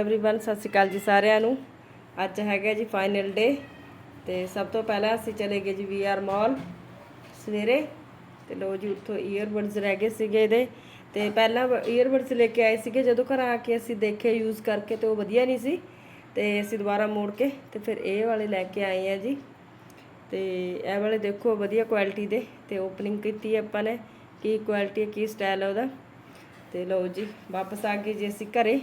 Everyone ਸਤਿ ਸ਼੍ਰੀ ਅਕਾਲ ਜੀ ਸਾਰਿਆਂ ਨੂੰ। ਅੱਜ ਹੈਗਾ ਜੀ ਫਾਈਨਲ ਡੇ ਤੇ ਸਭ ਤੋਂ ਪਹਿਲਾਂ ਅਸੀਂ ਚਲੇ ਗਏ ਜੀ ਵੀ ਆਰ ਮਾਲ ਸਵੇਰੇ। ਤੇ ਲੋ ਜੀ ਉੱਥੋਂ ਈਅਰਬਡਸ ਰਹਿ ਗਏ ਸੀਗੇ ਇਹਦੇ। ਤੇ ਪਹਿਲਾਂ ਈਅਰਬਡਸ ਲੈ ਕੇ ਆਏ ਸੀਗੇ ਜਦੋਂ ਘਰ ਆ ਕੇ ਅਸੀਂ ਦੇਖੇ ਯੂਜ਼ ਕਰਕੇ ਤੇ ਉਹ ਵਧੀਆ ਨਹੀਂ ਸੀ। ਤੇ ਅਸੀਂ ਦੁਬਾਰਾ ਮੋੜ ਕੇ ਤੇ ਫਿਰ ਇਹ ਵਾਲੇ ਲੈ ਕੇ ਆਏ ਆ ਜੀ। ਤੇ ਇਹ ਵਾਲੇ ਦੇਖੋ ਵਧੀਆ ਕੁਆਲਿਟੀ ਦੇ ਤੇ ਓਪਨਿੰਗ ਕੀਤੀ ਆਪਾਂ ਨੇ। ਕੀ ਕੁਆਲਿਟੀ ਹੈ, ਕੀ ਸਟਾਈਲ ਹੈ ਉਹਦਾ। ਤੇ ਲਓ ਜੀ ਵਾਪਸ ਆ ਗਏ ਜੇ ਅਸੀਂ ਘਰੇ।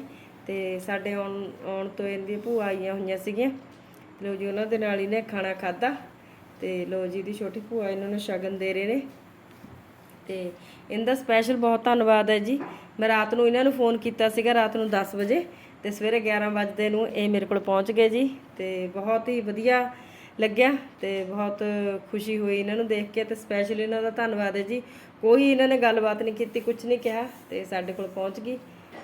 ਤੇ ਸਾਡੇ ਆਉਣ ਆਉਣ ਤੋਂ ਇਹਦੀ ਭੂਆ ਆਈਆਂ ਹੋਈਆਂ ਸੀਗੀਆਂ। ਲਓ ਜੀ, ਉਹਨਾਂ ਦੇ ਨਾਲ ਇਹਨੇ ਖਾਣਾ ਖਾਦਾ ਤੇ ਲਓ ਜੀ ਦੀ ਛੋਟੀ ਭੂਆ ਇਹਨਾਂ ਨੂੰ ਸ਼ਗਨ ਦੇ ਰਹੇ ਨੇ। ਤੇ ਇਹਦਾ ਸਪੈਸ਼ਲ ਬਹੁਤ ਧੰਨਵਾਦ ਹੈ ਜੀ। ਮੈਂ ਰਾਤ ਨੂੰ ਇਹਨਾਂ ਨੂੰ ਫੋਨ ਕੀਤਾ ਸੀਗਾ ਰਾਤ ਨੂੰ 10 ਵਜੇ ਤੇ ਸਵੇਰੇ 11 ਵਜੇ ਨੂੰ ਇਹ ਮੇਰੇ ਕੋਲ ਪਹੁੰਚ ਗਏ ਜੀ ਤੇ ਬਹੁਤ ਹੀ ਵਧੀਆ ਲੱਗਿਆ ਤੇ ਬਹੁਤ ਖੁਸ਼ੀ ਹੋਈ ਇਹਨਾਂ ਨੂੰ ਦੇਖ ਕੇ ਤੇ ਸਪੈਸ਼ਲ ਇਹਨਾਂ ਦਾ ਧੰਨਵਾਦ ਹੈ ਜੀ। ਕੋਈ ਇਹਨਾਂ ਨੇ ਗੱਲਬਾਤ ਨਹੀਂ ਕੀਤੀ ਕੁਝ ਨਹੀਂ ਕਿਹਾ ਤੇ ਸਾਡੇ ਕੋਲ ਪਹੁੰਚ ਗਈ।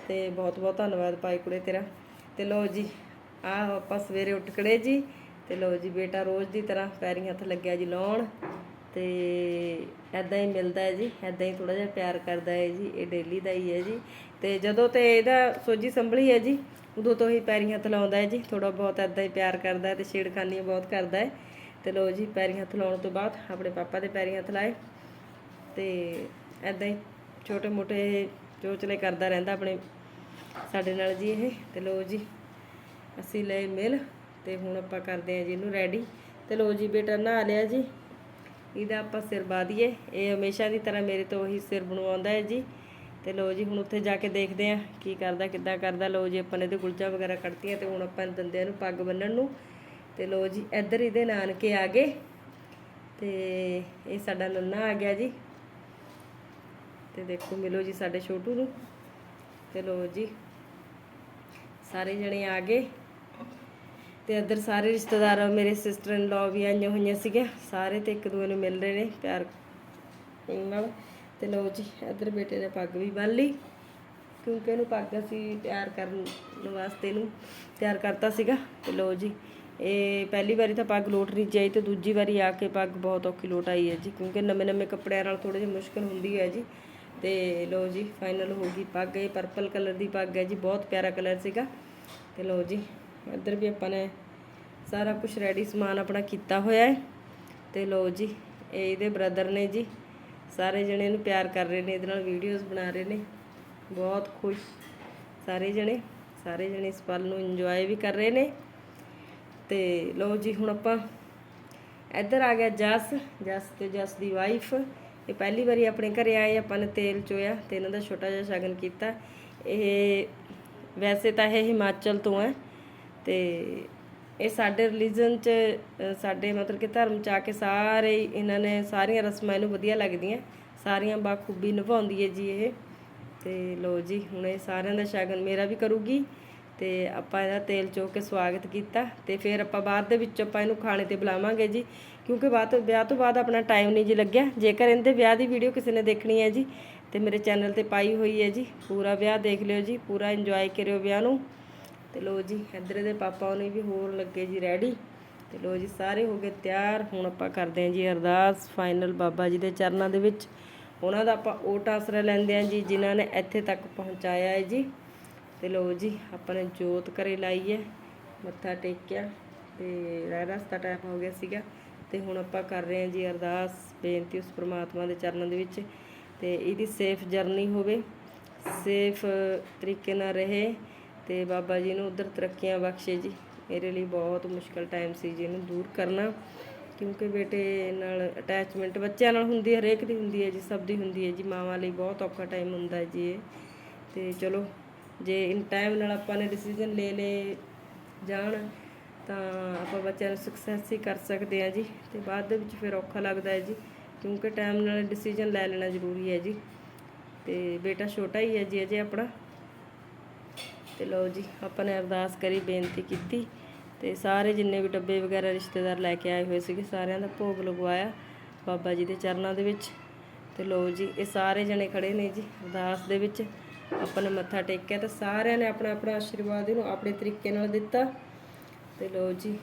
ਤੇ ਬਹੁਤ ਬਹੁਤ ਧੰਨਵਾਦ ਭਾਈ ਕੁੜੇ ਤੇਰਾ। ਤੇ ਲੋ ਜੀ, ਆਹ ਆਪਾਂ ਸਵੇਰੇ ਉੱਠ ਖੜੇ ਜੀ। ਤੇ ਲੋ ਜੀ, ਬੇਟਾ ਰੋਜ਼ ਦੀ ਤਰ੍ਹਾਂ ਪੈਰੀਂ ਹੱਥ ਲੱਗਿਆ ਜੀ ਲਾਉਣ। ਤੇ ਐਦਾਂ ਹੀ ਮਿਲਦਾ ਹੈ ਜੀ ਐਦਾਂ ਹੀ ਥੋੜਾ ਜਿਹਾ ਪਿਆਰ ਕਰਦਾ ਹੈ ਜੀ, ਇਹ ਡੇਲੀ ਦਾ ਹੀ ਹੈ ਜੀ। ਤੇ ਜਦੋਂ ਤੇ ਇਹਦਾ ਸੋਜੀ ਸੰਭਲੀ ਹੈ ਜੀ, ਉਦੋਂ ਤੋਂ ਹੀ ਪੈਰੀਂ ਹੱਥ ਲਾਉਂਦਾ ਹੈ ਜੀ। ਥੋੜਾ ਬਹੁਤ ਐਦਾਂ ਹੀ ਪਿਆਰ ਕਰਦਾ ਹੈ ਤੇ ਛੇੜਖਾਨੀਆਂ ਬਹੁਤ ਕਰਦਾ ਹੈ। ਤੇ ਲੋ ਜੀ, ਪੈਰੀਂ ਹੱਥ ਲਾਉਣ ਤੋਂ ਬਾਅਦ ਆਪਣੇ ਪਾਪਾ ਦੇ ਪੈਰੀਂ ਹੱਥ ਲਾਏ। ਤੇ ਐਦਾਂ ਹੀ ਛੋਟੇ ਮੋਟੇ ਚੋਚਲੇ ਕਰਦਾ ਰਹਿੰਦਾ ਆਪਣੇ ਸਾਡੇ ਨਾਲ ਜੀ ਇਹ, ਤੇ ਲੋ ਜੀ, ਅਸੀਂ ਲਏ ਮਿਲ, ਤੇ ਹੁਣ ਆਪਾਂ ਕਰਦੇ ਹਾਂ ਜੀ ਇਹਨੂੰ ਰੈਡੀ ਤੇ ਲੋ ਜੀ ਬੇਟਾ, ਨਹਾ ਲਿਆ ਜੀ। ਇਹਦਾ ਆਪਾਂ ਸਿਰ ਬਾਈਏ ਇਹ ਹਮੇਸ਼ਾ ਦੀ ਤਰ੍ਹਾਂ ਮੇਰੇ ਤੋਂ ਉਹੀ ਸਿਰ ਬਣਵਾਉਂਦਾ ਹੈ ਜੀ। ਤੇ ਲੋ ਜੀ, ਹੁਣ ਉੱਥੇ ਜਾ ਕੇ ਦੇਖਦੇ ਆ ਕੀ ਕਰਦਾ, ਕਿੱਦਾਂ ਕਰਦਾ। ਲੋ ਜੀ, ਆਪਾਂ ਨੇ ਇਹਦੇ ਗੁਲਚਾ ਵਗੈਰਾ ਕੱਢਤੀਆਂ ਤੇ ਹੁਣ ਆਪਾਂ ਦੰਦਿਆਂ ਨੂੰ ਪੱਗ ਬੰਨਣ ਨੂੰ। ਤੇ ਲੋ ਜੀ, ਇੱਧਰ ਇਹਦੇ ਨਾਨਕੇ ਆ ਗਏ। ਤੇ ਇਹ ਸਾਡਾ ਨੰਨਾ ਆ ਗਿਆ ਜੀ। ਤੇ ਦੇਖੋ, ਮਿਲੋ ਜੀ ਸਾਡੇ ਛੋਟੂ ਨੂੰ। ਤੇ ਲੋ ਜੀ, ਸਾਰੇ ਜਣੇ ਆ ਗਏ। ਤੇ ਇੱਧਰ ਸਾਰੇ ਰਿਸ਼ਤੇਦਾਰ, ਮੇਰੇ ਸਿਸਟਰ ਇਨ ਲਾ ਵੀ ਆਈਆਂ ਹੋਈਆਂ ਸੀਗੀਆਂ। ਸਾਰੇ ਤੇ ਇੱਕ ਦੂਏ ਨੂੰ ਮਿਲ ਰਹੇ ਨੇ, ਪਿਆਰ ਨਾਲ। ਤੇ ਲੋ ਜੀ, ਇੱਧਰ ਬੇਟੇ ਨੇ ਪੱਗ ਵੀ ਬੰਨ ਲਈ, ਕਿਉਂਕਿ ਇਹਨੂੰ ਪੱਗ ਅਸੀਂ ਤਿਆਰ ਕਰਨ ਵਾਸਤੇ ਇਹਨੂੰ ਤਿਆਰ ਕਰਤਾ ਸੀਗਾ। ਤੇ ਲੋ ਜੀ, ਇਹ ਪਹਿਲੀ ਵਾਰੀ ਤਾਂ ਪੱਗ ਲੋਟ ਨਹੀਂ ਜਾਈ ਤੇ ਦੂਜੀ ਵਾਰੀ ਆ ਕੇ ਪੱਗ ਬਹੁਤ ਔਖੀ ਲੋਟ ਆਈ ਹੈ ਜੀ, ਕਿਉਂਕਿ ਨਵੇਂ ਨਵੇਂ ਕੱਪੜਿਆਂ ਨਾਲ ਥੋੜੀ ਜਿਹੀ ਮੁਸ਼ਕਲ ਹੁੰਦੀ ਹੈ ਜੀ। ਤੇ ਲੋ ਜੀ ਫਾਈਨਲ ਹੋ ਗਈ ਪੱਗ, ਇਹ ਪਰਪਲ ਕਲਰ ਦੀ ਪੱਗ ਹੈ ਜੀ, ਬਹੁਤ ਪਿਆਰਾ ਕਲਰ ਸੀਗਾ। ਤੇ ਲੋ ਜੀ, ਇੱਧਰ ਵੀ ਆਪਾਂ ਨੇ ਸਾਰਾ ਕੁਝ ਰੈਡੀ ਸਮਾਨ ਆਪਣਾ ਕੀਤਾ ਹੋਇਆ ਹੈ। ਤੇ ਲੋ ਜੀ, ਇਹ ਇਹਦੇ ਬ੍ਰਦਰ ਨੇ ਜੀ, ਸਾਰੇ ਜਣੇ ਇਹਨੂੰ ਪਿਆਰ ਕਰ ਰਹੇ ਨੇ, ਇਹਦੇ ਨਾਲ ਵੀਡੀਓਜ਼ ਬਣਾ ਰਹੇ ਨੇ। ਬਹੁਤ ਖੁਸ਼, ਸਾਰੇ ਜਣੇ ਸਾਰੇ ਜਣੇ ਇਸ ਪਲ ਨੂੰ ਇੰਜੋਏ ਵੀ ਕਰ ਰਹੇ ਨੇ। ਤੇ ਲੋ ਜੀ, ਹੁਣ ਆਪਾਂ ਇੱਧਰ ਆ ਗਿਆ ਜਸ ਜਸ ਤੇ ਜਸ ਦੀ ਵਾਈਫ ਇਹ ਪਹਿਲੀ ਵਾਰੀ ਆਪਣੇ ਘਰੇ ਆਏ, ਆਪਾਂ ਨੇ ਤੇਲ ਚੋਇਆ ਤੇ ਇਹਨਾਂ ਦਾ ਛੋਟਾ ਜਿਹਾ ਸ਼ਗਨ ਕੀਤਾ। ਇਹ ਵੈਸੇ ਤਾਂ ਇਹ ਹਿਮਾਚਲ ਤੋਂ ਹੈ ਤੇ ਇਹ ਸਾਡੇ ਰਿਲੀਜਨ ਚ ਸਾਡੇ ਮਤਲਬ ਕਿ ਧਰਮ ਚ ਆ ਕੇ ਸਾਰੇ ਹੀ ਇਹਨਾਂ ਨੇ ਸਾਰੀਆਂ ਰਸਮਾਂ ਇਹਨੂੰ ਵਧੀਆ ਲੱਗਦੀਆਂ, ਸਾਰੀਆਂ ਬਾਖੂਬੀ ਨਿਭਾਉਂਦੀ ਹੈ ਜੀ ਇਹ। ਤੇ ਲੋ ਜੀ, ਹੁਣ ਇਹ ਸਾਰਿਆਂ ਦਾ ਸ਼ਗਨ ਮੇਰਾ ਵੀ ਕਰੂਗੀ ਤੇ ਆਪਾਂ ਇਹਦਾ ਤੇਲ ਚੋ ਕੇ ਸਵਾਗਤ ਕੀਤਾ ਤੇ ਫਿਰ ਆਪਾਂ ਬਾਅਦ ਦੇ ਵਿੱਚ ਆਪਾਂ ਇਹਨੂੰ ਖਾਣੇ ਤੇ ਬੁਲਾਵਾਂਗੇ ਜੀ। ਕਿਉਂਕਿ ਬਾਅਦ ਤੋਂ ਵਿਆਹ ਤੋਂ ਬਾਅਦ ਆਪਣਾ ਟਾਈਮ ਨਹੀਂ ਜੀ ਲੱਗਿਆ। ਜੇਕਰ ਇਹਦੇ ਵਿਆਹ ਦੀ ਵੀਡੀਓ ਕਿਸੇ ਨੇ ਦੇਖਣੀ ਹੈ ਜੀ, ਤੇ ਮੇਰੇ ਚੈਨਲ ਤੇ ਪਾਈ ਹੋਈ ਹੈ ਜੀ। ਪੂਰਾ ਵਿਆਹ ਦੇਖ ਲਿਓ ਜੀ, ਪੂਰਾ ਇੰਜੋਏ ਕਰਿਓ ਵਿਆਹ ਨੂੰ। ਤੇ ਲੋ ਜੀ, ਇੱਧਰ ਦੇ ਪਾਪਾ ਉਹਨੇ ਵੀ ਹੋਰ ਲੱਗੇ ਜੀ ਰੈਡੀ ਤੇ ਲੋ ਜੀ, ਸਾਰੇ ਹੋ ਗਏ ਤਿਆਰ। ਹੁਣ ਆਪਾਂ ਕਰਦੇ ਹਾਂ ਜੀ ਅਰਦਾਸ ਫਾਈਨਲ ਬਾਬਾ ਜੀ ਦੇ ਚਰਨਾਂ ਦੇ ਵਿੱਚ। ਉਹਨਾਂ ਦਾ ਆਪਾਂ ਓਟ ਆਸਰਾ ਲੈਂਦੇ ਹਾਂ ਜੀ, ਜਿਨ੍ਹਾਂ ਨੇ ਇੱਥੇ ਤੱਕ ਪਹੁੰਚਾਇਆ ਹੈ ਜੀ। ਤੇ ਲੋ ਜੀ, ਆਪਾਂ ਨੇ ਜੋਤ ਘਰੇ ਲਾਈ ਹੈ, ਮੱਥਾ ਟੇਕਿਆ। ਤੇ ਰਹਿ ਰਸਤਾ ਟਾਈਮ ਹੋ ਗਿਆ ਸੀਗਾ। ਤੇ ਹੁਣ ਆਪਾਂ ਕਰ ਰਹੇ ਹਾਂ ਜੀ ਅਰਦਾਸ, ਬੇਨਤੀ ਉਸ ਪ੍ਰਮਾਤਮਾ ਦੇ ਚਰਨਾਂ ਦੇ ਵਿੱਚ ਤੇ ਇਹਦੀ ਸੇਫ ਜਰਨੀ ਹੋਵੇ, ਸੇਫ ਤਰੀਕੇ ਨਾਲ ਰਹੇ ਤੇ ਬਾਬਾ ਜੀ ਨੂੰ ਉਧਰ ਤਰੱਕੀਆਂ ਬਖਸ਼ੇ ਜੀ। ਮੇਰੇ ਲਈ ਬਹੁਤ ਮੁਸ਼ਕਲ ਟਾਈਮ ਸੀ ਜੀ ਇਹਨੂੰ ਦੂਰ ਕਰਨਾ, ਕਿਉਂਕਿ ਬੇਟੇ ਨਾਲ ਅਟੈਚਮੈਂਟ ਬੱਚਿਆਂ ਨਾਲ ਹੁੰਦੀ ਹੈ, ਹਰੇਕ ਦੀ ਹੁੰਦੀ ਹੈ ਜੀ, ਸਭ ਦੀ ਹੁੰਦੀ ਹੈ ਜੀ। ਮਾਵਾਂ ਲਈ ਬਹੁਤ ਔਖਾ ਟਾਈਮ ਹੁੰਦਾ ਜੀ ਇਹ। ਤੇ ਚਲੋ, ਜੇ ਇਨ ਟਾਈਮ ਨਾਲ ਆਪਾਂ ਨੇ ਡਿਸੀਜਨ ਲੈ ਲਏ ਜਾਣ ਤਾਂ ਆਪਾਂ ਬੱਚਿਆਂ ਨੂੰ ਸਕਸੈਸ ਹੀ ਕਰ ਸਕਦੇ ਹਾਂ ਜੀ ਤੇ ਬਾਅਦ ਦੇ ਵਿੱਚ ਫਿਰ ਔਖਾ ਲੱਗਦਾ ਹੈ ਜੀ, ਕਿਉਂਕਿ ਟਾਈਮ ਨਾਲ ਡਿਸੀਜਨ ਲੈ ਲੈਣਾ ਜ਼ਰੂਰੀ ਹੈ ਜੀ ਤੇ ਬੇਟਾ ਛੋਟਾ ਹੀ ਹੈ ਜੀ ਅਜੇ ਆਪਣਾ। ਤੇ ਲਓ ਜੀ, ਆਪਾਂ ਨੇ ਅਰਦਾਸ ਕਰੀ, ਬੇਨਤੀ ਕੀਤੀ ਤੇ ਸਾਰੇ ਜਿੰਨੇ ਵੀ ਡੱਬੇ ਵਗੈਰਾ ਰਿਸ਼ਤੇਦਾਰ ਲੈ ਕੇ ਆਏ ਹੋਏ ਸੀਗੇ, ਸਾਰਿਆਂ ਦਾ ਭੋਗ ਲਗਵਾਇਆ ਬਾਬਾ ਜੀ ਦੇ ਚਰਨਾਂ ਦੇ ਵਿੱਚ। ਤੇ ਲਓ ਜੀ, ਇਹ ਸਾਰੇ ਜਣੇ ਖੜੇ ਨੇ ਜੀ, ਅਰਦਾਸ ਦੇ ਵਿੱਚ। ਆਪਾਂ ਨੇ ਮੱਥਾ ਟੇਕਿਆ ਤਾਂ ਸਾਰਿਆਂ ਨੇ ਆਪਣਾ ਆਪਣਾ ਆਸ਼ੀਰਵਾਦ ਇਹਨੂੰ ਆਪਣੇ ਤਰੀਕੇ ਨਾਲ ਦਿੱਤਾ। ਤੇ ਲਓ ਜੀ,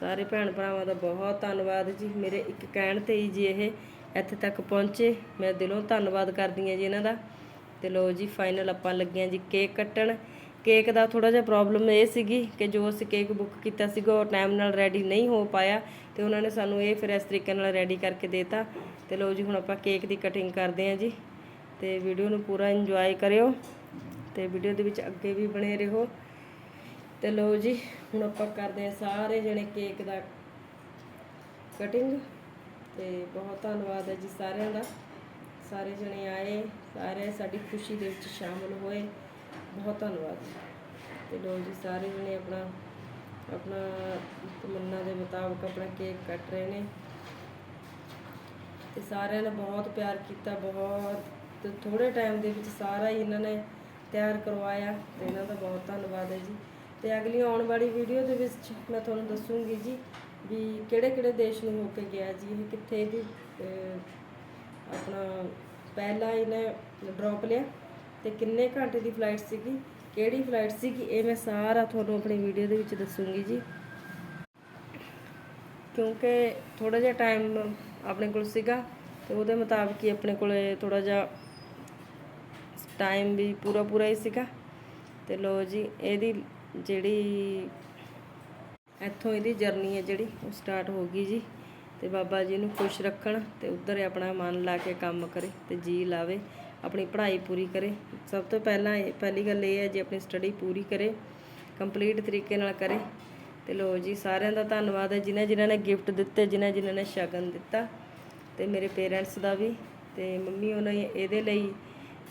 ਸਾਰੇ ਭੈਣ ਭਰਾਵਾਂ ਦਾ ਬਹੁਤ ਧੰਨਵਾਦ ਜੀ। ਮੇਰੇ ਇੱਕ ਕਹਿਣ ਤੇ ਹੀ ਜੀ ਇਹ ਇੱਥੇ ਤੱਕ ਪਹੁੰਚੇ। ਮੈਂ ਦਿਲੋਂ ਧੰਨਵਾਦ ਕਰਦੀ ਹਾਂ ਜੀ ਇਹਨਾਂ ਦਾ। ਤੇ ਲੋ ਜੀ ਫਾਈਨਲ ਆਪਾਂ ਲੱਗੇ ਹਾਂ ਜੀ ਕੇਕ ਕੱਟਣ। ਕੇਕ ਦਾ ਥੋੜਾ ਜਿਹਾ ਪ੍ਰੋਬਲਮ ਇਹ ਸੀਗੀ ਕਿ ਜੋ ਅਸੀਂ ਕੇਕ ਬੁੱਕ ਕੀਤਾ ਸੀਗਾ, ਉਹ ਟਾਈਮ ਨਾਲ ਰੈਡੀ ਨਹੀਂ ਹੋ ਪਾਇਆ ਤੇ ਉਹਨਾਂ ਨੇ ਸਾਨੂੰ ਇਹ ਫਿਰ ਇਸ ਤਰੀਕੇ ਨਾਲ ਰੈਡੀ ਕਰਕੇ ਦੇਤਾ। ਤੇ ਲੋ ਜੀ, ਹੁਣ ਆਪਾਂ ਕੇਕ ਦੀ ਕਟਿੰਗ ਕਰਦੇ ਹਾਂ ਜੀ। ਤੇ ਵੀਡੀਓ ਨੂੰ ਪੂਰਾ ਇੰਜੋਏ ਕਰਿਓ ਤੇ ਵੀਡੀਓ ਦੇ ਵਿੱਚ ਅੱਗੇ ਵੀ ਬਣੇ ਰਹੋ। ਤੇ ਲੋ ਜੀ, ਹੁਣ ਆਪਾਂ ਕਰਦੇ ਹਾਂ ਸਾਰੇ ਜਣੇ ਕੇਕ ਦਾ ਕਟਿੰਗ ਤੇ ਬਹੁਤ ਧੰਨਵਾਦ ਹੈ ਜੀ ਸਾਰਿਆਂ ਦਾ। ਸਾਰੇ ਜਣੇ ਆਏ, ਸਾਰੇ ਸਾਡੀ ਖੁਸ਼ੀ ਦੇ ਵਿੱਚ ਸ਼ਾਮਲ ਹੋਏ। ਬਹੁਤ ਧੰਨਵਾਦ। ਤੇ ਲੋ ਜੀ, ਸਾਰੇ ਜਣੇ ਆਪਣਾ ਆਪਣਾ ਤਮੰਨਾ ਦੇ ਮੁਤਾਬਕ ਆਪਣਾ ਕੇਕ ਕੱਟ ਰਹੇ ਨੇ। ਤੇ ਸਾਰਿਆਂ ਨੇ ਬਹੁਤ ਪਿਆਰ ਕੀਤਾ, ਬਹੁਤ ਥੋੜੇ ਟਾਈਮ ਦੇ ਵਿੱਚ ਸਾਰਾ ਹੀ ਇਹਨਾਂ ਨੇ ਤਿਆਰ ਕਰਵਾਇਆ ਤੇ ਇਹਨਾਂ ਦਾ ਬਹੁਤ ਧੰਨਵਾਦ ਹੈ ਜੀ। ਤੇ ਅਗਲੀ ਆਉਣ ਵਾਲੀ ਵੀਡੀਓ ਦੇ ਵਿੱਚ ਮੈਂ ਤੁਹਾਨੂੰ ਦੱਸੂਗੀ ਜੀ ਵੀ ਕਿਹੜੇ ਕਿਹੜੇ ਦੇਸ਼ ਨੂੰ ਹੋ ਕੇ ਗਿਆ ਜੀ, ਇਹ ਕਿੱਥੇ ਦੀ ਆਪਣਾ ਪਹਿਲਾ ਇਹਨੇ ਡ੍ਰੌਪ ਲਿਆ ਤੇ ਕਿੰਨੇ ਘੰਟੇ ਦੀ ਫਲਾਈਟ ਸੀਗੀ, ਕਿਹੜੀ ਫਲਾਈਟ ਸੀਗੀ, ਇਹ ਮੈਂ ਸਾਰਾ ਤੁਹਾਨੂੰ ਆਪਣੀ ਵੀਡੀਓ ਦੇ ਵਿੱਚ ਦੱਸੂਗੀ ਜੀ। ਕਿਉਂਕਿ ਥੋੜਾ ਜਿਹਾ ਟਾਈਮ ਆਪਣੇ ਕੋਲ ਸੀਗਾ ਤੇ ਉਹਦੇ ਮੁਤਾਬਕ ਹੀ ਆਪਣੇ ਕੋਲੇ ਥੋੜਾ ਜਿਹਾ ਟਾਈਮ ਵੀ ਪੂਰਾ ਪੂਰਾ ਹੀ ਸੀਗਾ। ਤੇ ਲੋ ਜੀ, ਇਹਦੀ ਜਿਹੜੀ ਇੱਥੋਂ ਇਹਦੀ ਜਰਨੀ ਹੈ ਜਿਹੜੀ, ਉਹ ਸਟਾਰਟ ਹੋ ਗਈ ਜੀ। ਤੇ ਬਾਬਾ ਜੀ ਨੂੰ ਖੁਸ਼ ਰੱਖਣ ਤੇ ਉਧਰ ਆਪਣਾ ਮਨ ਲਾ ਕੇ ਕੰਮ ਕਰੇ ਤੇ ਜੀ ਲਾਵੇ, ਆਪਣੀ ਪੜ੍ਹਾਈ ਪੂਰੀ ਕਰੇ। ਸਭ ਤੋਂ ਪਹਿਲਾਂ ਇਹ, ਪਹਿਲੀ ਗੱਲ ਇਹ ਹੈ ਜੀ, ਆਪਣੀ ਸਟੱਡੀ ਪੂਰੀ ਕਰੇ ਕੰਪਲੀਟ ਤਰੀਕੇ ਨਾਲ ਕਰੇ। ਤੇ ਲੋ ਜੀ, ਸਾਰਿਆਂ ਦਾ ਧੰਨਵਾਦ ਹੈ, ਜਿਨ੍ਹਾਂ ਜਿਨ੍ਹਾਂ ਨੇ ਗਿਫਟ ਦਿੱਤੇ, ਜਿਨ੍ਹਾਂ ਜਿਨ੍ਹਾਂ ਨੇ ਸ਼ਗਨ ਦਿੱਤਾ, ਤੇ ਮੇਰੇ ਪੇਰੈਂਟਸ ਦਾ ਵੀ। ਤੇ ਮੰਮੀ ਉਹਨਾਂ ਇਹਦੇ ਲਈ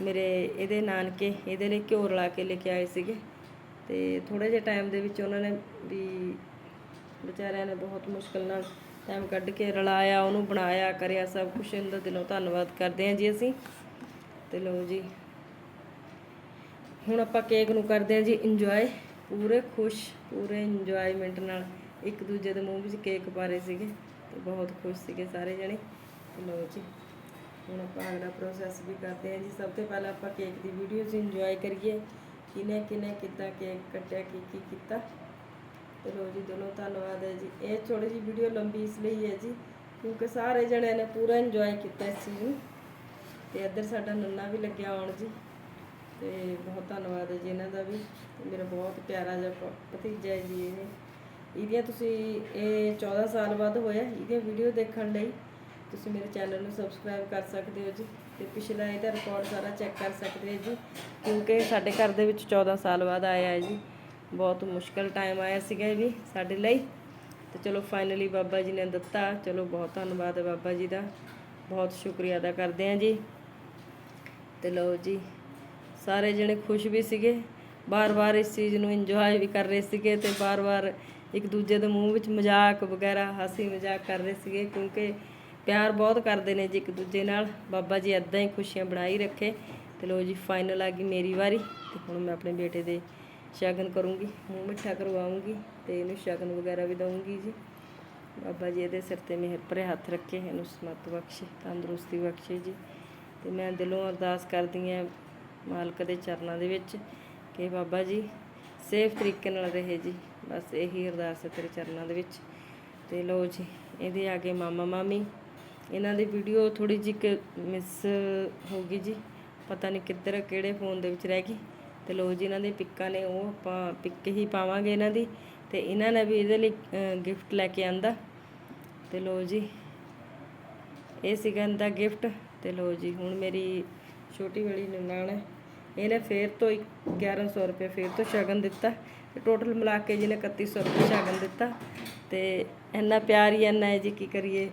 ਮੇਰੇ, ਇਹਦੇ ਨਾਨਕੇ, ਇਹਦੇ ਲਈ ਘਿਓ ਰਲਾ ਕੇ ਲੈ ਕੇ ਆਏ ਸੀਗੇ। ਤੇ ਥੋੜੇ ਜਿਹੇ ਟਾਈਮ ਦੇ ਵਿੱਚ ਉਹਨਾਂ ਨੇ ਵੀ ਵਿਚਾਰਿਆਂ ਨੇ ਬਹੁਤ ਮੁਸ਼ਕਲ ਨਾਲ ਟਾਈਮ ਕੱਢ ਕੇ ਰਲਾਇਆ, ਉਹਨੂੰ ਬਣਾਇਆ, ਕਰਿਆ ਸਭ ਕੁਝ ਇਹਨਾਂ ਦਾ ਦਿਲੋਂ ਧੰਨਵਾਦ ਕਰਦੇ ਹਾਂ ਜੀ ਅਸੀਂ। ਤੇ ਲਓ ਜੀ। ਹੁਣ ਆਪਾਂ ਕੇਕ ਨੂੰ ਕਰਦੇ ਹਾਂ ਜੀ ਇੰਜੋਏ ਪੂਰੇ ਖੁਸ਼, ਪੂਰੇ ਇੰਜੋਏਮੈਂਟ ਨਾਲ। ਇੱਕ ਦੂਜੇ ਦੇ ਮੂੰਹ ਵਿੱਚ ਕੇਕ ਪਾ ਰਹੇ ਸੀਗੇ, ਤੇ ਬਹੁਤ ਖੁਸ਼ ਸੀਗੇ ਸਾਰੇ ਜਣੇ। ਤੇ ਲਓ ਜੀ। ਹੁਣ ਆਪਾਂ ਅਗਲਾ ਪ੍ਰੋਸੈਸ ਵੀ ਕਰਦੇ ਹਾਂ ਜੀ। ਸਭ ਤੋਂ ਪਹਿਲਾਂ ਆਪਾਂ ਕੇਕ ਦੀ ਵੀਡੀਓਜ਼ ਇੰਜੋਏ ਕਰੀਏ। ਕਿਨੇ ਕਿਨੇ ਕਿੱਦਾਂ ਕੇਕ ਕੱਟਿਆ, ਕੀ ਕੀ ਕੀਤਾ। ਤੇ ਲੋ ਜੀ, ਦੋਨੋਂ ਧੰਨਵਾਦ ਹੈ ਜੀ। ਇਹ ਥੋੜੀ ਜੀ ਵੀਡੀਓ ਲੰਬੀ ਇਸ ਲਈ ਹੈ ਜੀ, ਕਿਉਂਕਿ ਸਾਰੇ ਜਣੇ ਨੇ ਪੂਰਾ ਇੰਜੋਏ ਕੀਤਾ ਇਸ ਚੀਜ਼ ਨੂੰ। ਤੇ ਇੱਧਰ ਸਾਡਾ ਨੰਨਾ ਵੀ ਲੱਗਿਆ ਆਉਣ ਜੀ। ਤੇ ਬਹੁਤ ਧੰਨਵਾਦ ਹੈ ਜੀ ਇਹਨਾਂ ਦਾ ਵੀ। ਮੇਰਾ ਬਹੁਤ ਪਿਆਰਾ ਜਿਹਾ ਭਤੀਜਾ ਹੈ ਜੀ ਇਹ। ਇਹਦੀਆਂ ਤੁਸੀਂ, ਇਹ 14 ਸਾਲ ਬਾਅਦ ਹੋਇਆ ਇਹਦੀਆਂ ਵੀਡੀਓ ਦੇਖਣ ਲਈ। ਤੁਸੀਂ ਮੇਰੇ ਚੈਨਲ ਨੂੰ ਸਬਸਕ੍ਰਾਈਬ ਕਰ ਸਕਦੇ ਹੋ ਜੀ। ਤੇ ਪਿਛਲਾ ਇਹਦਾ ਰਿਕਾਰਡ ਸਾਰਾ ਚੈੱਕ ਕਰ ਸਕਦੇ ਜੀ, ਕਿਉਂਕਿ ਸਾਡੇ ਘਰ ਦੇ ਵਿੱਚ 14 ਸਾਲ ਬਾਅਦ ਆਇਆ ਹੈ ਜੀ। ਬਹੁਤ ਮੁਸ਼ਕਲ ਟਾਈਮ ਆਇਆ ਸੀਗਾ ਇਹ ਵੀ ਸਾਡੇ ਲਈ। ਤੇ ਚਲੋ ਫਾਈਨਲੀ ਬਾਬਾ ਜੀ ਨੇ ਦਿੱਤਾ। ਚਲੋ ਬਹੁਤ ਧੰਨਵਾਦ ਹੈ ਬਾਬਾ ਜੀ ਦਾ। ਬਹੁਤ ਸ਼ੁਕਰੀਆ ਅਦਾ ਕਰਦੇ ਹਾਂ ਜੀ। ਤੇ ਲਓ ਜੀ, ਸਾਰੇ ਜਣੇ ਖੁਸ਼ ਵੀ ਸੀਗੇ। ਬਾਰ-ਬਾਰ ਇਸ ਚੀਜ਼ ਨੂੰ ਇੰਜੋਏ ਵੀ ਕਰ ਰਹੇ ਸੀਗੇ ਤੇ ਬਾਰ-ਬਾਰ ਇੱਕ ਦੂਜੇ ਦੇ ਮੂੰਹ ਵਿੱਚ ਮਜ਼ਾਕ ਵਗੈਰਾ ਹਾਸੀ ਮਜ਼ਾਕ ਕਰ ਰਹੇ ਸੀਗੇ ਕਿਉਂਕਿ ਪਿਆਰ ਬਹੁਤ ਕਰਦੇ ਨੇ ਜੀ ਇੱਕ ਦੂਜੇ ਨਾਲ। ਬਾਬਾ ਜੀ ਐਦਾਂ ਹੀ ਖੁਸ਼ੀਆਂ ਬਣਾਈ ਰੱਖੇ। ਤੇ ਲੋ ਜੀ ਫਾਈਨਲ ਆ ਗਈ ਮੇਰੀ ਵਾਰੀ। ਤੇ ਹੁਣ ਮੈਂ ਆਪਣੇ ਬੇਟੇ ਦੇ ਸ਼ਗਨ ਕਰੂੰਗੀ। ਮੂੰਹ ਮਿੱਠਾ ਕਰਵਾਉਂਗੀ ਤੇ ਇਹਨੂੰ ਸ਼ਗਨ ਵਗੈਰਾ ਵੀ ਦਊਂਗੀ ਜੀ। ਬਾਬਾ ਜੀ ਇਹਦੇ ਸਿਰ ਤੇ ਮਿਹਰ ਭਰੇ ਹੱਥ ਰੱਖੇ, ਇਹਨੂੰ ਸਮਤ ਬਖਸ਼ੇ, ਤੰਦਰੁਸਤੀ ਬਖਸ਼ੇ ਜੀ। ਤੇ ਮੈਂ ਦਿਲੋਂ ਅਰਦਾਸ ਕਰਦੀ ਹਾਂ ਮਾਲਕ ਦੇ ਚਰਨਾਂ ਦੇ ਵਿੱਚ ਕਿ ਬਾਬਾ ਜੀ ਸੇਫ ਤਰੀਕੇ ਨਾਲ ਰਹੇ ਜੀ। ਬਸ ਇਹੀ ਅਰਦਾਸ ਹੈ ਤੇਰੇ ਚਰਨਾਂ ਦੇ ਵਿੱਚ। ਤੇ ਲੋ ਜੀ, ਇਹਦੇ ਆ ਗਏ ਮਾਮਾ ਮਾਮੀ ਇਹਨਾਂ ਦੀ ਵੀਡੀਓ ਥੋੜੀ ਜਿਹੀ ਮਿਸ ਹੋ ਗਈ ਜੀ। ਪਤਾ ਨਹੀਂ ਕਿੱਧਰ, ਕਿਹੜੇ ਫੋਨ ਦੇ ਵਿੱਚ ਰਹਿ ਗਈ। ਤੇ ਲੋ ਜੀ, ਇਹਨਾਂ ਦੇ ਪਿੱਕਾਂ ਨੇ ਉਹ ਆਪਾਂ ਪਿੱਕ ਹੀ ਪਾਵਾਂਗੇ ਇਹਨਾਂ ਦੀ। ਤੇ ਇਹਨਾਂ ਨੇ ਵੀ ਇਹਦੇ ਲਈ ਗਿਫਟ ਲੈ ਕੇ ਆਂਦਾ। ਤੇ ਲੋ ਜੀ, ਇਹ ਸੀਗਾ ਇਹਦਾ ਗਿਫਟ ਤੇ ਲੋ ਜੀ, ਹੁਣ ਮੇਰੀ ਛੋਟੀ ਵਾਲੀ ਨਨਾਣ ਹੈ। ਇਹਨੇ ਫੇਰ ਤੋਂ ਇੱਕ 1100 ਰੁਪਏ ਫੇਰ ਤੋਂ ਸ਼ਗਨ ਦਿੱਤਾ। ਤੇ ਟੋਟਲ ਮਿਲਾ ਕੇ ਜਿਹਨੇ 3100 ਰੁਪਏ ਸ਼ਗਨ ਦਿੱਤਾ। ਤੇ ਇੰਨਾ ਪਿਆਰ ਹੀ ਇੰਨਾ ਹੈ ਜੀ, ਕੀ ਕਰੀਏ।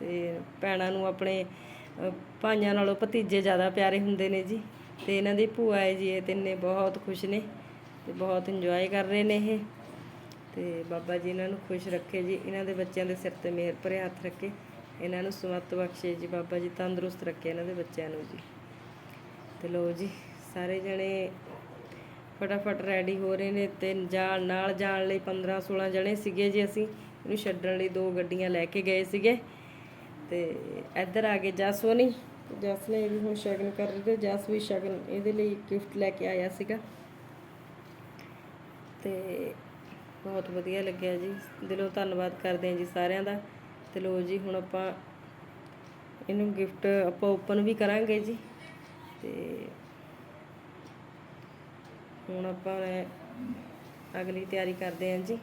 ਤੇ ਭੈਣਾਂ ਨੂੰ ਆਪਣੇ ਭਾਈਆਂ ਨਾਲੋਂ ਭਤੀਜੇ ਜ਼ਿਆਦਾ ਪਿਆਰੇ ਹੁੰਦੇ ਨੇ ਜੀ। ਤੇ ਇਹਨਾਂ ਦੀ ਭੂਆ ਹੈ ਜੀ, ਇਹ ਤਿੰਨੇ ਬਹੁਤ ਖੁਸ਼ ਨੇ ਤੇ ਬਹੁਤ ਇੰਜੋਏ ਕਰ ਰਹੇ ਨੇ ਇਹ। ਤੇ ਬਾਬਾ ਜੀ ਇਹਨਾਂ ਨੂੰ ਖੁਸ਼ ਰੱਖੇ ਜੀ, ਇਹਨਾਂ ਦੇ ਬੱਚਿਆਂ ਦੇ ਸਿਰ ਤੇ ਮਿਹਰ ਭਰੇ ਹੱਥ ਰੱਖੇ। ਇਹਨਾਂ ਨੂੰ ਸਮਤ ਬਖਸ਼ੇ ਜੀ, ਬਾਬਾ ਜੀ ਤੰਦਰੁਸਤ ਰੱਖੇ ਇਹਨਾਂ ਦੇ ਬੱਚਿਆਂ ਨੂੰ ਜੀ। ਤੇ ਲੋ ਜੀ, ਸਾਰੇ ਜਣੇ ਫਟਾਫਟ ਰੈਡੀ ਹੋ ਰਹੇ ਨੇ ਤੇ ਜਾਣ, ਨਾਲ ਜਾਣ ਲਈ 15 16 ਜਣੇ ਸੀਗੇ ਜੀ ਅਸੀਂ। ਇਹਨੂੰ ਛੱਡਣ ਲਈ ਦੋ ਗੱਡੀਆਂ ਲੈ ਕੇ ਗਏ ਸੀਗੇ। ਤੇ ਇੱਧਰ ਆ ਗਏ ਜਸ ਜਸ ਨੇ ਵੀ ਹੁਣ ਸ਼ਗਨ ਕਰ ਰਹੇ ਤੇ ਜਸ ਵੀ ਸ਼ਗਨ ਇਹਦੇ ਲਈ ਗਿਫਟ ਲੈ ਕੇ ਆਇਆ ਸੀਗਾ। ਤੇ ਬਹੁਤ ਵਧੀਆ ਲੱਗਿਆ ਜੀ। ਦਿਲੋਂ ਧੰਨਵਾਦ ਕਰਦੇ ਹਾਂ ਜੀ ਸਾਰਿਆਂ ਦਾ। ਤੇ ਲੋ ਜੀ, ਹੁਣ ਆਪਾਂ ਇਹਨੂੰ ਗਿਫਟ ਆਪਾਂ ਓਪਨ ਵੀ ਕਰਾਂਗੇ ਜੀ। ਤੇ ਹੁਣ ਆਪਾਂ ਅਗਲੀ ਤਿਆਰੀ ਕਰਦੇ ਹਾਂ ਜੀ।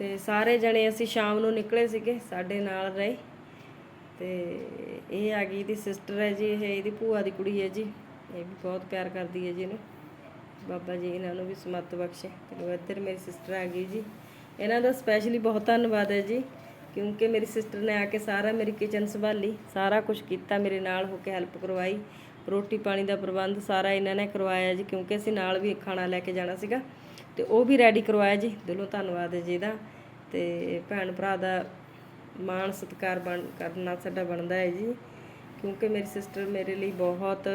ਤੇ ਸਾਰੇ ਜਣੇ ਅਸੀਂ ਸ਼ਾਮ ਨੂੰ ਨਿਕਲੇ ਸੀਗੇ, ਸਾਡੇ ਨਾਲ ਰਹੇ। ਤੇ ਇਹ ਆ ਗਈ ਇਹਦੀ ਸਿਸਟਰ ਹੈ ਜੀ, ਇਹ ਇਹਦੀ ਭੂਆ ਦੀ ਕੁੜੀ ਹੈ ਜੀ। ਇਹ ਵੀ ਬਹੁਤ ਪਿਆਰ ਕਰਦੀ ਹੈ ਜੀ ਇਹਨੂੰ। ਬਾਬਾ ਜੀ ਇਹਨਾਂ ਨੂੰ ਵੀ ਸਮੱਤ ਬਖਸ਼ੇ। ਚਲੋ ਇੱਧਰ ਮੇਰੀ ਸਿਸਟਰ ਆ ਗਈ ਜੀ। ਇਹਨਾਂ ਦਾ ਸਪੈਸ਼ਲੀ ਬਹੁਤ ਧੰਨਵਾਦ ਹੈ ਜੀ, ਕਿਉਂਕਿ ਮੇਰੀ ਸਿਸਟਰ ਨੇ ਆ ਕੇ ਸਾਰਾ ਮੇਰੀ ਕਿਚਨ ਸੰਭਾਲੀ, ਸਾਰਾ ਕੁਝ ਕੀਤਾ ਮੇਰੇ ਨਾਲ ਹੋ ਕੇ ਹੈਲਪ ਕਰਵਾਈ। ਰੋਟੀ ਪਾਣੀ ਦਾ ਪ੍ਰਬੰਧ ਸਾਰਾ ਇਹਨਾਂ ਨੇ ਕਰਵਾਇਆ ਜੀ, ਕਿਉਂਕਿ ਅਸੀਂ ਨਾਲ ਵੀ ਖਾਣਾ ਲੈ ਕੇ ਜਾਣਾ ਸੀਗਾ। ਤੇ ਉਹ ਵੀ ਰੈਡੀ ਕਰਵਾਇਆ ਜੀ। ਦਿਲੋਂ ਧੰਨਵਾਦ ਹੈ ਜੀ ਦਾ ਤੇ ਭੈਣ ਭਰਾ ਦਾ ਮਾਣ ਸਤਿਕਾਰ ਬਣ, ਕਰਨਾ ਸਾਡਾ ਬਣਦਾ ਹੈ ਜੀ। ਕਿਉਂਕਿ ਮੇਰੀ ਸਿਸਟਰ ਮੇਰੇ ਲਈ ਬਹੁਤ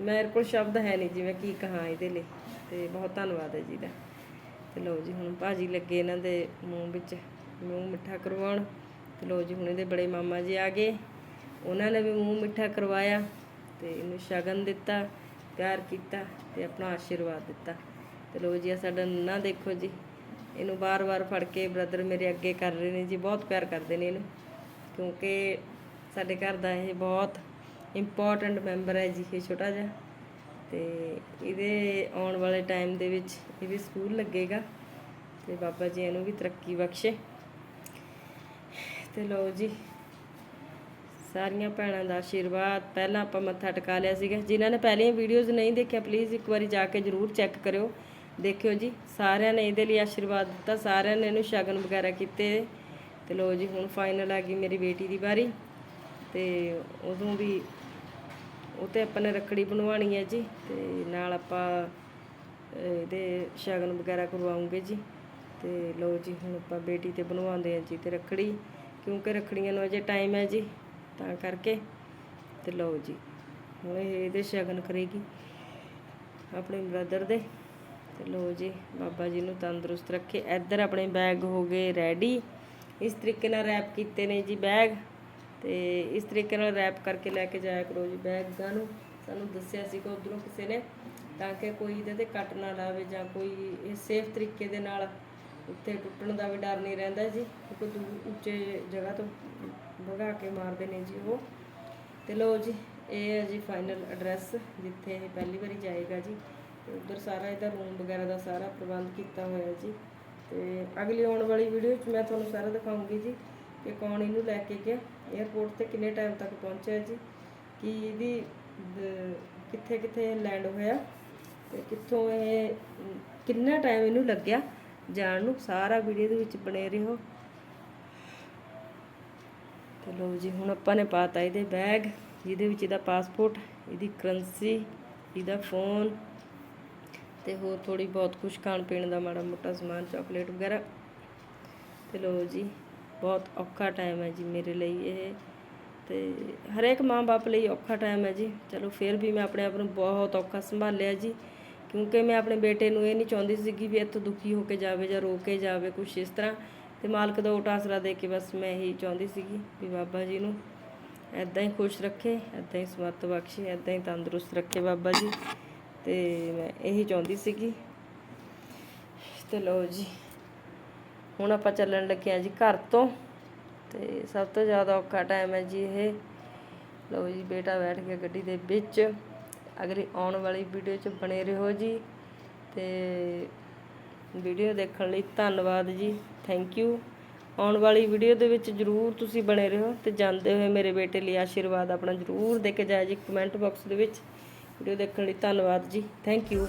ਮੇਰੇ ਕੋਲ ਸ਼ਬਦ ਹੈ ਨਹੀਂ, ਜਿਵੇਂ ਕੀ ਕਹਾਂ ਇਹਦੇ ਲਈ। ਤੇ ਬਹੁਤ ਧੰਨਵਾਦ ਹੈ ਜੀ ਦਾ ਤੇ ਲਓ ਜੀ, ਹੁਣ ਭਾਜੀ ਲੱਗੇ ਇਹਨਾਂ ਦੇ ਮੂੰਹ ਵਿੱਚ, ਮੂੰਹ ਮਿੱਠਾ ਕਰਵਾਉਣ। ਤੇ ਲਓ ਜੀ, ਹੁਣ ਇਹਦੇ ਬੜੇ ਮਾਮਾ ਜੀ ਆ ਗਏ। ਉਹਨਾਂ ਨੇ ਵੀ ਮੂੰਹ ਮਿੱਠਾ ਕਰਵਾਇਆ ਤੇ ਇਹਨੂੰ ਸ਼ਗਨ ਦਿੱਤਾ। ਪਿਆਰ ਕੀਤਾ ਤੇ ਆਪਣਾ ਆਸ਼ੀਰਵਾਦ ਦਿੱਤਾ। ਤੇ ਲਓ ਜੀ ਆ ਸਾਡਾ ਨੰਨਾ ਦੇਖੋ ਜੀ। ਇਹਨੂੰ ਬਾਰ-ਬਾਰ ਫੜ ਕੇ ਬ੍ਰਦਰ ਮੇਰੇ ਅੱਗੇ ਕਰ ਰਹੇ ਨੇ ਜੀ, ਬਹੁਤ ਪਿਆਰ ਕਰਦੇ ਨੇ ਇਹਨੂੰ। ਕਿਉਂਕਿ ਸਾਡੇ ਘਰ ਦਾ ਇਹ ਬਹੁਤ ਇੰਪੋਰਟੈਂਟ ਮੈਂਬਰ ਹੈ ਜੀ, ਇਹ ਛੋਟਾ ਜਿਹਾ। ਤੇ ਇਹਦੇ ਆਉਣ ਵਾਲੇ ਟਾਈਮ ਦੇ ਵਿੱਚ ਇਹ ਵੀ ਸਕੂਲ ਲੱਗੇਗਾ। ਤੇ ਬਾਬਾ ਜੀ ਇਹਨੂੰ ਵੀ ਤਰੱਕੀ ਬਖਸ਼ੇ। ਤੇ ਲਓ ਜੀ ਸਾਰੀਆਂ ਭੈਣਾਂ ਦਾ ਆਸ਼ੀਰਵਾਦ। ਪਹਿਲਾਂ ਆਪਾਂ ਮੱਥਾ ਟਿਕਾ ਲਿਆ ਸੀਗਾ। ਜਿਨ੍ਹਾਂ ਨੇ ਪਹਿਲੀਆਂ ਵੀਡੀਓਜ਼ ਨਹੀਂ ਦੇਖਿਆ ਪਲੀਜ਼ ਇੱਕ ਵਾਰੀ ਜਾ ਕੇ ਜਰੂਰ ਚੈੱਕ ਕਰਿਓ। ਦੇਖਿਓ ਜੀ, ਸਾਰਿਆਂ ਨੇ ਇਹਦੇ ਲਈ ਆਸ਼ੀਰਵਾਦ ਦਿੱਤਾ। ਸਾਰਿਆਂ ਨੇ ਇਹਨੂੰ ਸ਼ਗਨ ਵਗੈਰਾ ਕੀਤੇ। ਤੇ ਲੋ ਜੀ, ਹੁਣ ਫਾਈਨਲ ਆ ਗਈ ਮੇਰੀ ਬੇਟੀ ਦੀ ਵਾਰੀ। ਤੇ ਉਦੋਂ ਵੀ ਉਹ ਤੇ ਆਪਾਂ ਨੇ ਰੱਖੜੀ ਬਣਵਾਣੀ ਹੈ ਜੀ। ਤੇ ਨਾਲ ਆਪਾਂ ਇਹਦੇ ਸ਼ਗਨ ਵਗੈਰਾ ਕਰਵਾਉਂਗੇ ਜੀ। ਤੇ ਲੋ ਜੀ, ਹੁਣ ਆਪਾਂ ਬੇਟੀ ਤੇ ਬਣਵਾਉਂਦੇ ਹਾਂ ਜੀ ਤੇ ਰੱਖੜੀ। ਕਿਉਂਕਿ ਰੱਖੜੀਆਂ ਨੂੰ ਅਜੇ ਟਾਈਮ ਹੈ ਜੀ। ਤਾਂ ਕਰਕੇ ਤੇ ਲਓ ਜੀ, ਹੁਣ ਇਹ ਇਹਦੇ ਸ਼ਗਨ ਕਰੇਗੀ ਆਪਣੇ ਬ੍ਰਦਰ ਦੇ ਤੇ ਲਓ ਜੀ, ਬਾਬਾ ਜੀ ਨੂੰ ਤੰਦਰੁਸਤ ਰੱਖੇ। ਇੱਧਰ ਆਪਣੇ ਬੈਗ ਹੋ ਗਏ ਰੈਡੀ ਇਸ ਤਰੀਕੇ ਨਾਲ ਰੈਪ ਕੀਤੇ ਨੇ ਜੀ ਬੈਗ ਤੇ ਇਸ ਤਰੀਕੇ ਨਾਲ ਰੈਪ ਕਰਕੇ ਲੈ ਕੇ ਜਾਇਆ ਕਰੋ ਜੀ ਬੈਗਾਂ ਨੂੰ। ਸਾਨੂੰ ਦੱਸਿਆ ਸੀ ਕਿ ਉਧਰੋਂ ਕਿਸੇ ਨੇ ਤਾਂ ਕਿ ਕੋਈ ਇਹਦੇ ਤੇ ਕੱਟ ਨਾ ਲਾਵੇ ਜਾਂ ਕੋਈ ਇਹ ਸੇਫ ਤਰੀਕੇ ਦੇ ਨਾਲ ਉੱਤੇ ਟੁੱਟਣ ਦਾ ਵੀ ਡਰ ਨਹੀਂ ਰਹਿੰਦਾ ਜੀ। ਕਿਉਂਕਿ ਉੱਚੇ ਜਗ੍ਹਾ ਤੋਂ ਵਗਾ ਕੇ ਮਾਰਦੇ ਨੇ ਜੀ ਉਹ। ਤੇ ਲਓ ਜੀ, ਇਹ ਹੈ ਜੀ ਫਾਈਨਲ ਐਡਰੈਸ ਜਿੱਥੇ ਇਹ ਪਹਿਲੀ ਵਾਰੀ ਜਾਏਗਾ ਜੀ। ਤੇ ਉਧਰ ਸਾਰਾ ਇਹਦਾ ਰੂਮ ਵਗੈਰਾ ਦਾ ਸਾਰਾ ਪ੍ਰਬੰਧ ਕੀਤਾ ਹੋਇਆ ਜੀ। ਤੇ ਅਗਲੀ ਆਉਣ ਵਾਲੀ ਵੀਡੀਓ 'ਚ ਮੈਂ ਤੁਹਾਨੂੰ ਸਾਰਾ ਦਿਖਾਉਂਗੀ ਜੀ ਕਿ ਕੌਣ ਇਹਨੂੰ ਲੈ ਕੇ ਗਿਆ 에ਅਰਪੋਰਟ ਤੇ ਕਿੰਨੇ ਟਾਈਮ ਤੱਕ ਪਹੁੰਚਿਆ ਜੀ, ਕਿ ਇਹਦੀ ਕਿੱਥੇ ਕਿੱਥੇ ਲੈਂਡ ਹੋਇਆ, ਤੇ ਕਿੱਥੋਂ ਇਹ, ਕਿੰਨਾ ਟਾਈਮ ਇਹਨੂੰ ਲੱਗਿਆ, ਜਾਣ ਨੂੰ, ਸਾਰਾ ਵੀਡੀਓ ਦੇ ਵਿੱਚ ਬਣੇ ਰਹੋ। ਤੇ ਲਓ ਜੀ, ਹੁਣ ਆਪਾਂ ਨੇ ਪਾਤਾ ਇਹਦੇ ਬੈਗ ਜਿਹਦੇ ਵਿੱਚ ਇਹਦਾ ਪਾਸਪੋਰਟ ਇਹਦੀ ਕਰੰਸੀ ਇਹਦਾ ਫੋਨ ਤੇ ਹੋਰ ਥੋੜੀ ਬਹੁਤ ਕੁਝ ਖਾਣ ਪੀਣ ਦਾ ਮਾੜਾ ਮੋਟਾ ਸਮਾਨ ਚਾਕਲੇਟ ਵਗੈਰਾ। ਤੇ ਲਓ ਜੀ, ਬਹੁਤ ਔਖਾ ਟਾਈਮ ਹੈ ਜੀ ਮੇਰੇ ਲਈ ਇਹ। ਤੇ ਹਰੇਕ ਮਾਂ-ਬਾਪ ਲਈ ਔਖਾ ਟਾਈਮ ਹੈ ਜੀ। ਚਲੋ ਫਿਰ ਵੀ ਮੈਂ ਆਪਣੇ ਆਪ ਨੂੰ ਬਹੁਤ ਔਖਾ ਸੰਭਾਲਿਆ ਜੀ, ਕਿਉਂਕਿ ਮੈਂ ਆਪਣੇ ਬੇਟੇ ਨੂੰ ਇਹ ਨਹੀਂ ਚਾਹੁੰਦੀ ਸੀਗੀ ਵੀ ਇੱਥੋਂ ਦੁਖੀ ਹੋ ਕੇ ਜਾਵੇ ਜਾਂ ਰੋ ਕੇ ਜਾਵੇ, ਕੁਛ ਇਸ ਤਰ੍ਹਾਂ। ਤੇ ਮਾਲਕ ਦਾ ਓਟ ਆਸਰਾ ਦੇ ਕੇ ਬਸ ਮੈਂ ਇਹੀ ਚਾਹੁੰਦੀ ਸੀਗੀ ਵੀ ਬਾਬਾ ਜੀ ਨੂੰ ਐਦਾਂ ਹੀ ਖੁਸ਼ ਰੱਖੇ ਐਦਾਂ ਹੀ ਸਮੱਤ ਬਖਸ਼ੇ ਐਦਾਂ ਹੀ ਤੰਦਰੁਸਤ ਰੱਖੇ ਬਾਬਾ ਜੀ। ਤੇ ਮੈਂ ਇਹੀ ਚਾਹੁੰਦੀ ਸੀਗੀ। ਤੇ ਲਓ ਜੀ, ਹੁਣ ਆਪਾਂ ਚੱਲਣ ਲੱਗੇ ਆ ਜੀ ਘਰ ਤੋਂ। ਤੇ ਸਭ ਤੋਂ ਜ਼ਿਆਦਾ ਔਖਾ ਟਾਈਮ ਹੈ ਜੀ ਇਹ। ਲਓ ਜੀ, ਬੇਟਾ ਬੈਠ ਗਿਆ ਗੱਡੀ ਦੇ ਵਿੱਚ। ਅਗਲੀ ਆਉਣ ਵਾਲੀ ਵੀਡੀਓ 'ਚ ਬਣੇ ਰਹੋ ਜੀ। ਤੇ ਵੀਡੀਓ ਦੇਖਣ ਲਈ ਧੰਨਵਾਦ ਜੀ। ਥੈਂਕ ਯੂ ਆਉਣ ਵਾਲੀ ਵੀਡੀਓ ਦੇ ਵਿੱਚ ਜਰੂਰ ਤੁਸੀਂ ਬਣੇ ਰਹੋ ਤੇ ਜਾਂਦੇ ਹੋਏ ਮੇਰੇ ਬੇਟੇ ਲਈ ਆਸ਼ੀਰਵਾਦ ਆਪਣਾ ਜਰੂਰ ਦੇ ਕੇ ਜਾਇਆ ਜੀ। ਕਮੈਂਟ ਬਾਕਸ ਦੇ ਵਿੱਚ ਵੀਡੀਓ ਦੇਖਣ ਲਈ ਧੰਨਵਾਦ ਜੀ। Thank you